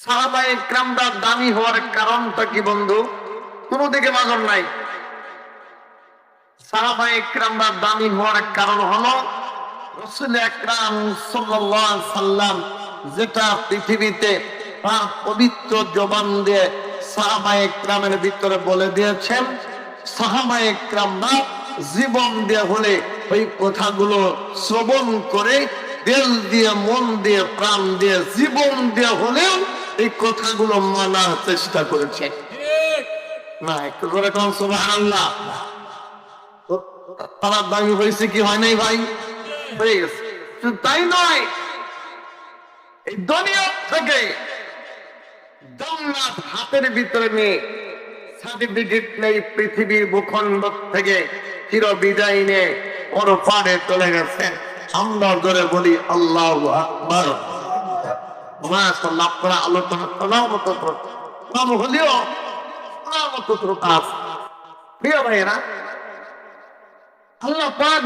সাহাবা একরামরা দামি হওয়ার কারণটা কি বন্ধু? দিকে নাই। দামি হওয়ার কারণ হলো যেটা পৃথিবীতে পবিত্র জবান দিয়ে সাহাবা একরামের ভিতরে বলে দিয়েছেন সাহাবা একরামরা জীবন দিয়ে হলে ওই কথাগুলো শ্রবণ করে দিল দিয়ে মন দিয়ে প্রাণ দিয়ে জীবন দিয়ে হলেও এই কথাগুলো মানার চেষ্টা করেছে না, একটু তারা দামি হয়েছে কি হয় নাই ভাই? গেছে। তাই নয়, এই দুনিয়া থেকে হাতের ভিতরে নিয়ে সার্টিফিকেট নেই, পৃথিবীর ভূখণ্ড থেকে চির বিদায় নিয়ে ওর পারে চলে গেছেন আমরা ধরে বলি, আল্লাহ আকবর। মাশাআল্লাহ আপনারা আলোচনা হলেও প্রিয় ভাইয়েরা, আল্লাহ পাক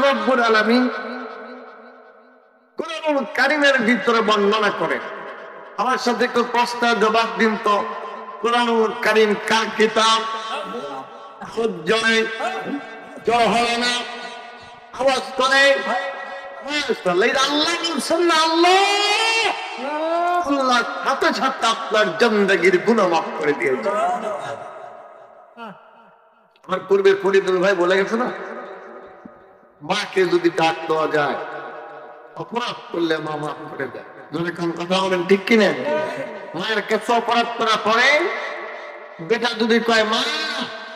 কোরআনুল কারিমের ভিতরে বর্ণনা করে আমার সাথে একটু প্রশ্নের জবাব দিন তো, কোরআনুল কারিম কার কিতাব? না, আওয়াজ করে আল্লাহ আল্লাহ! আল্লাহ সাথে সাথে আপনার জন্দগির গুণা মাফ করে দিয়েছে। আমার পূর্বের ফরিদুল ভাই বলে গেছে না, মাকে যদি ডাক দেওয়া যায়, অপরাধ করলে মা মাফ করে দেয়। যদি কোন কথা বলেন, ঠিক কিনা? মায়ের কাছে অপরাধ করার পরে বেটা যদি কয়, মা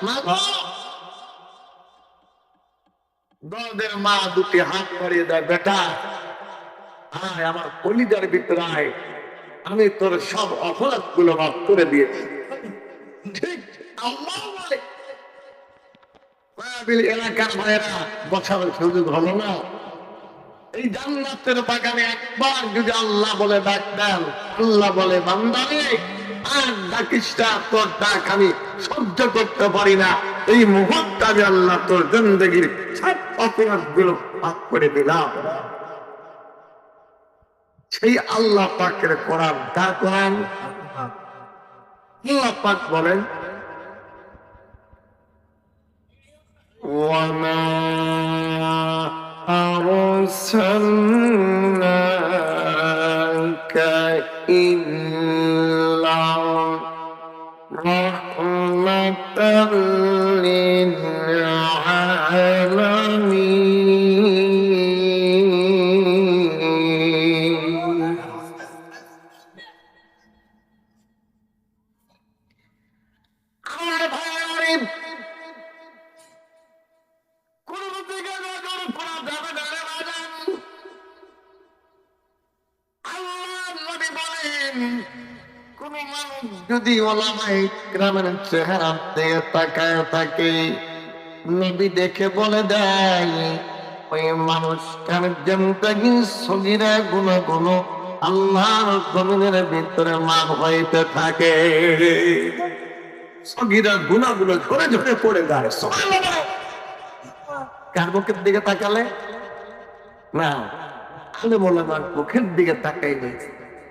মা দরদের মা দুটি হাত বাড়িয়ে দেয়, বেটা, আয় আমার কলিজার ভিতরে আয়। আমি তোর সব অপরাধগুলো মাফ করে দিয়েছি। এলাকার ভাইয়েরা সুযোগ হলো না। এই জান্নাতের বাগানে একবার যদি আল্লাহ বলে ডাক আল্লাহ বলে, বান্দারে, আর ডাকিসটা তোর ডাক আমি সহ্য করতে পারি না। এই মুহূর্তে আমি আল্লাহ তোর জিন্দগির সব অপরাধগুলো মাফ করে দিলাম। সেই আল্লাহ পাকের কোরআন তা কোরআন আল্লাহ পাক বলেন وما أرسلناك إلا رحمة للعالمين মানুষ যদি দিয়ে তাকায় থাকে, নবী দেখে বলে দেয়, ওই মানুষটার সগিরা গুলো গুলো আল্লাহর জমিনের ভিতরে হইতে থাকে। সগিরা গুণাগুলো ঝরে ঝরে পড়ে যায়। কার মুখের দিকে তাকালে? না আলে বলে আমার মুখের দিকে তাকাই নেই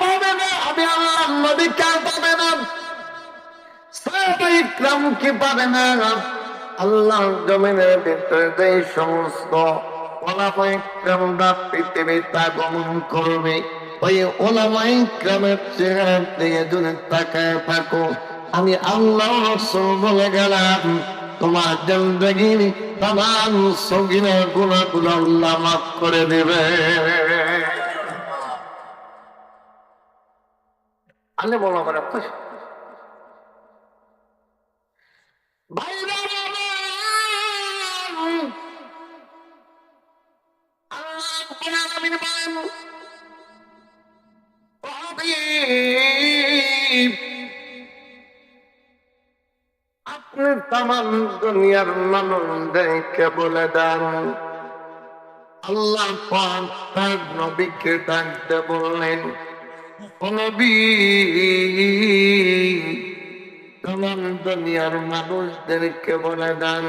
পাবে না, আমি আল্লাহ নবী পাবে না। ইকরাম কি পাবে না? জমিনের ভিতরে সমস্ত করবে, ওই চেহারা তাকায় থাকো, আমি আল্লাহ রসুল বলে গেলাম, তোমার জিন্দগির তাম সগিনা গুণা গুলো আল্লাহ মাফ করে দেবে। আলে বলো আমার আপনার নবী আপনি তাম দুনিয়ার মানুষদেরকে বলে দেন, আল্লাহ নবীকে ডাকতে বললেন দুনিয়ার মানুষদেরকে বলে দেন,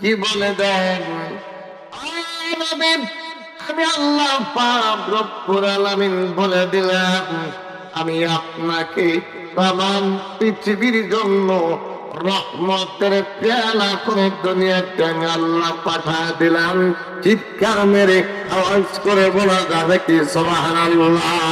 কি বলে দেন? আমি আল্লাহ বলে দিলাম, আমি আপনাকে তাম পৃথিবীর জন্য রহমতের পেয়ালা করে দুনিয়াতে আল্লাহ পাঠা দিলাম। চিৎকার মেরে আওয়াজ করে বলা যাবে কি? সুবহানাল্লাহ।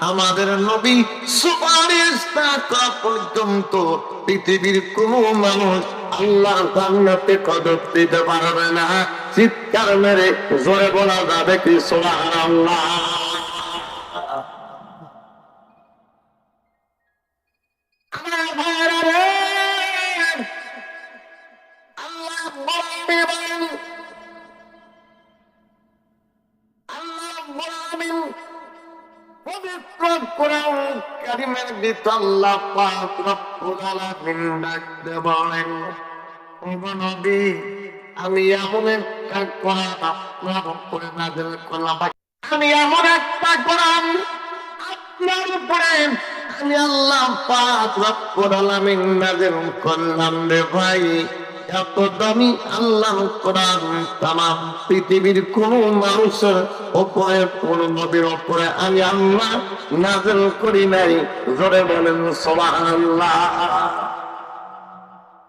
আমাদের নবী সুপারিশ না করা পর্যন্ত পৃথিবীর কোন মানুষ আল্লাহ জান্নাতে কদম দিতে পারবে না। চিৎকার মেরে জোরে বলা যাবে কি, সুবহানাল্লাহ। আমার ভিতর আল্লাহ পাক রব্বুল আলামিন ডাকতে বলেন, নবী, আমি এমন একটা কোরআন আপনার উপরে নাজিল করলাম আমি এমন একটা কোরআন আপনার উপরে আমি আল্লাহ পাক রব্বুল আলামিন নাযিল করলাম রে ভাই এত দামি আল্লাহ কোরআন তামাম পৃথিবীর কোন মানুষের উপরে কোন নবীর উপরে আমি আল্লাহ নাযিল করি নাই। জোরে বলেন, সুবহানাল্লাহ।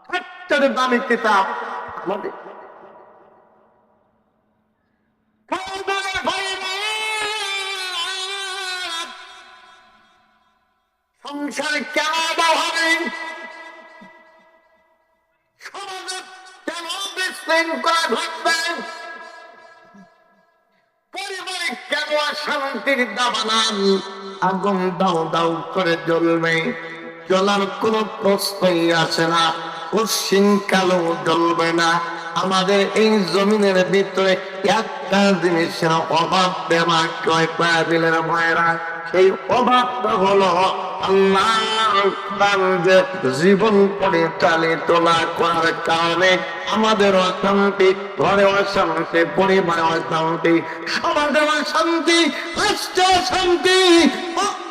সবচেয়ে দামি কিতাব আমাদের। কেন হবে আগুন দাও দাও করে জ্বলবে। জ্বলার কোনো প্রশ্নই আসে না। পশ্চিম জ্বলবে না? আমাদের এই জমিনের ভিতরে একটা জিনিসের অভাব দেওয়া কয় পাবিলের ভয়রা সেই অভাবটা হলো যে জীবন পরিচালিত না করার কারণে আমাদের অশান্তি, ঘরে অশান্তি, পরিবারে অশান্তি সমাজের অশান্তি, রাষ্ট্রে অশান্তি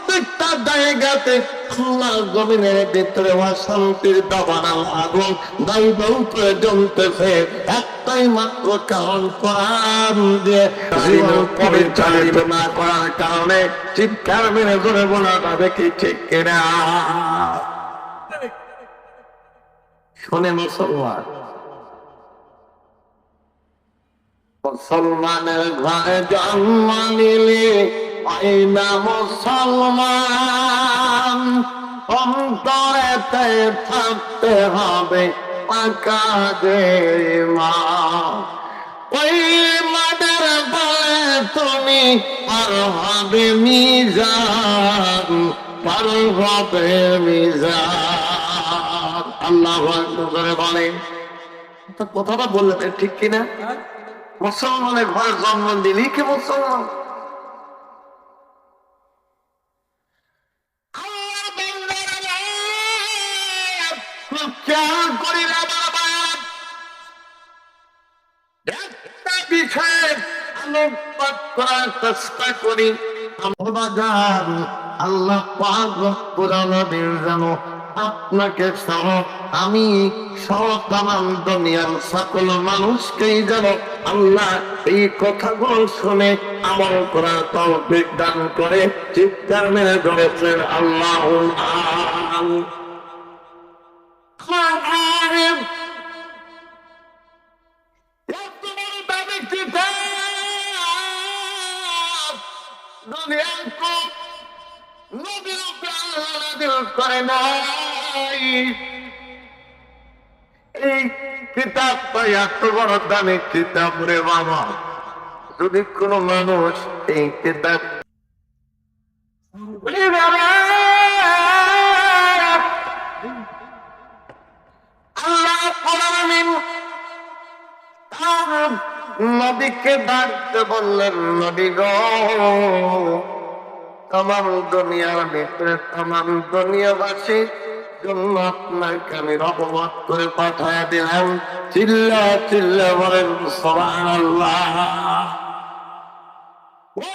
প্রত্যেকটা জায়গাতে আল্লাহ জমিনের ভিতরে অশান্তির দাবানাল আগুন দাউ করে একটাই মাত্র কারণ কোরআন দিয়ে পরিচালিত না করার কারণে চিৎকার মেরে ধরে বলা যাবে কি ঠিক কিনা। শোনে মুসলমান, মুসলমানের ঘরে জন্ম নিলে হয় না মুসলমান। অন্তরেতে থাকতে হবে পাকা যে মা ওই মাদের বলে তুমি পার হবে মিজান পার হবে মিজান। আল্লাহ করে বলেন। তো কথাটা বললেন ঠিক কিনা? মুসলমানের ঘরে জন্ম দিলি কি মুসলমান? খেয়াল একটা বিষয়ে আলোকপাত করার চেষ্টা করি। আল্লাহ যেন আপনাকে সহ আমি দুনিয়ার সকল মানুষকেই যেন আল্লাহ এই কথাগুলো শুনে আমল করার তৌফিক দান করে, চিৎকার মেরে ধরেছেন আল্লাহ এই কিতাবটা এত বড় কিতাব রে বাবা যদি কোন মানুষ এই কিতাব ওরে বাবা! আল্লাহ কোরআন তার নবীকে ডাকতে বললেন, নবী গ তমাম দুনিয়ার ভিতরে তমাম দুনিয়াবাসী জন্য আপনাকে আমি অপবাদ করে পাঠায় দিলাম। চিল্লা চিল্লা বলেন সবাই ও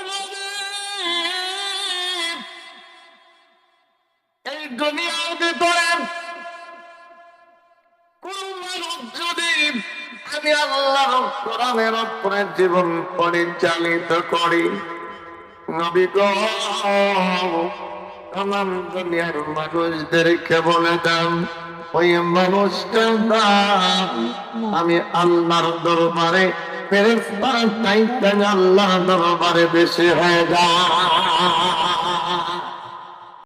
কোরআনের উপরে জীবন পরিচালিত করি। দুনিয়ার মানুষদেরকে বলে দাম ওই মানুষটার দাম আমি আল্লাহর দরবারে ফেরেস্তার চাইতে আল্লাহ দরবারে বেশি হয়ে যায়।